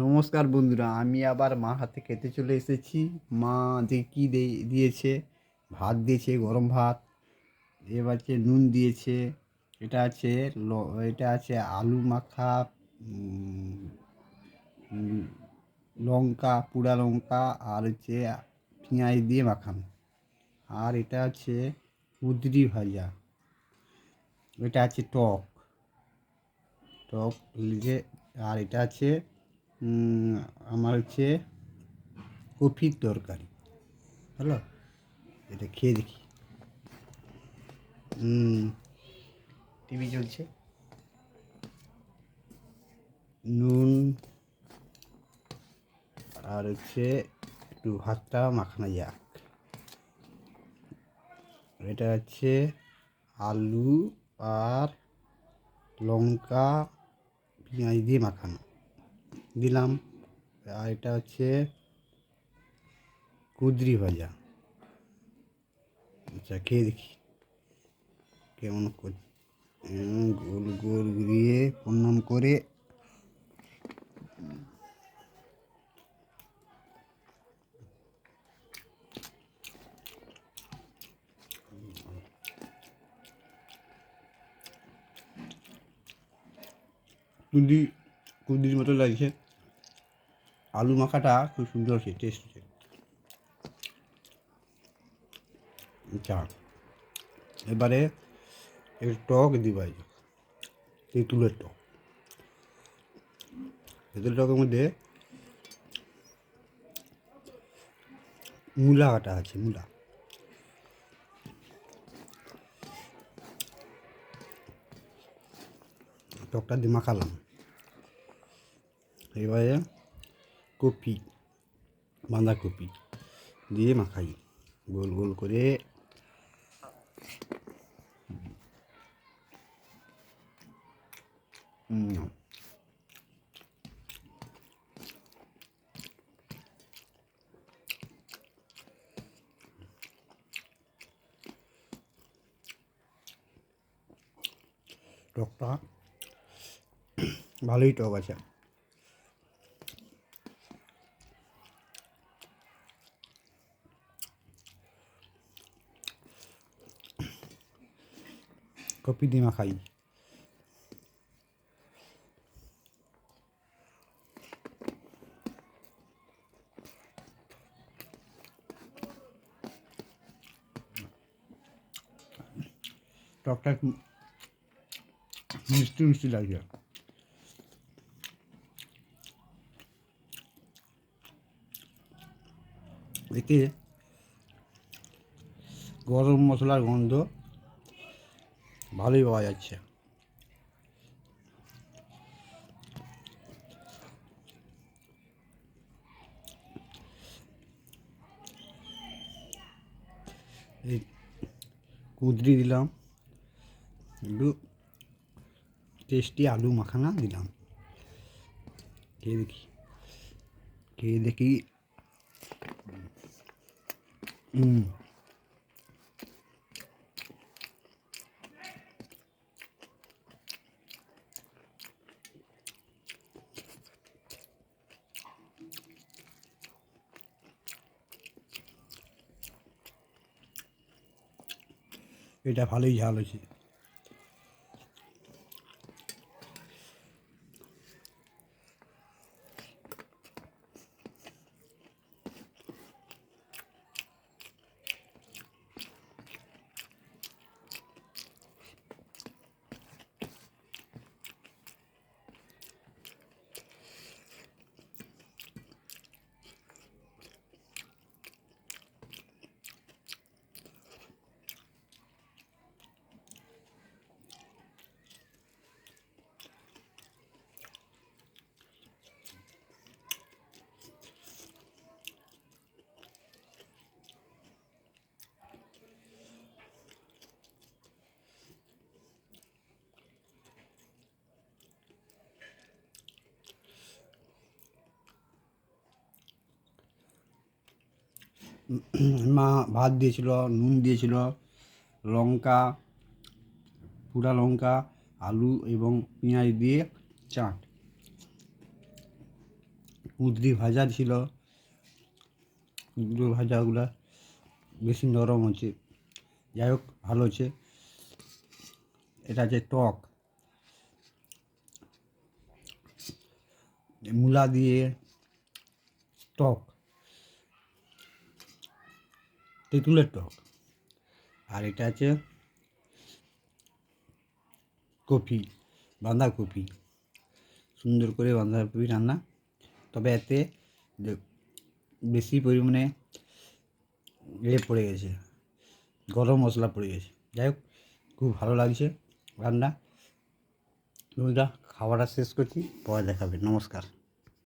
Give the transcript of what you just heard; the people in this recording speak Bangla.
নমস্কার বন্ধুরা, আমি আবার মার হাতে খেতে চলে এসেছি। মা যে কী দিয়েছে? ভাত দিয়েছে, গরম ভাত। এবার হচ্ছে নুন দিয়েছে। এটা আছে এটা আছে আলু মাখা লঙ্কা, পুরা লঙ্কা আর হচ্ছে পেঁয়াজ দিয়ে মাখানো। আর এটা আছে কুদরি ভাজা। এটা আছে টক। টক লিখে আর এটা আছে আমার হচ্ছে কফির তরকারি। হ্যালো এটা খেয়ে দেখি। টিভি চলছে। নুন আর হচ্ছে একটু ভাতটা মাখানো যাক। এটা হচ্ছে আলু আর লঙ্কা পেঁয়াজ দিয়ে মাখানো। দিলাম। আর এটা হচ্ছে কুদরি ভাজা। আচ্ছা খেয়ে দেখি। কেমন গোল গোল ঘুরিয়ে প্রণাম করে। কুদি কুদির মতো লাগছে। আলু মাখাটা খুব সুন্দর হচ্ছে টেস্ট হচ্ছে আচ্ছা এবারে একটু টক দিবা তেঁতুলের টক। তেঁতুলের টকের মধ্যে মূলা কাটা আছে, মূলা। টকটা দিয়ে মাখালাম। এবারে কপি বাঁধাকপি দিয়ে মাখাই গোল গোল করে। টকটা। ভালোই টক আছে। কপি দিয়ে মাখাই। টকটা মিষ্টি মিষ্টি লাগছে এতে গরম মশলার গন্ধ ভালোই পাওয়া যাচ্ছে। এই কুদরি দিলাম, একটু টেস্টি আলু মাখানা দিলাম। খেয়ে দেখি খেয়ে দেখি। হুম এটা ভালোই ঝাল হয়েছে মা ভাত দিয়েছিল, নুন দিয়েছিল, লঙ্কা, পুরা লঙ্কা, আলু এবং পেঁয়াজ দিয়ে চাট। কুঁদরি ভাজা ছিল। কুঁদরি ভাজাগুলা বেশি নরম হচ্ছে। যাই হোক, ভালো হচ্ছে। এটা হচ্ছে টক। মূলা দিয়ে টক। তেঁতুলের টক। আর এটা আছে কপি বাঁধাকপি। সুন্দর করে বাঁধাকপি রান্না। তবে এতে বেশি পরিমাণে ইয়ে পড়ে গেছে, গরম মশলা পড়ে গেছে। যাই হোক, খুব ভালো লাগছে রান্না। বন্ধুরা খাওয়াটা শেষ করছি, পরে দেখাবে। নমস্কার।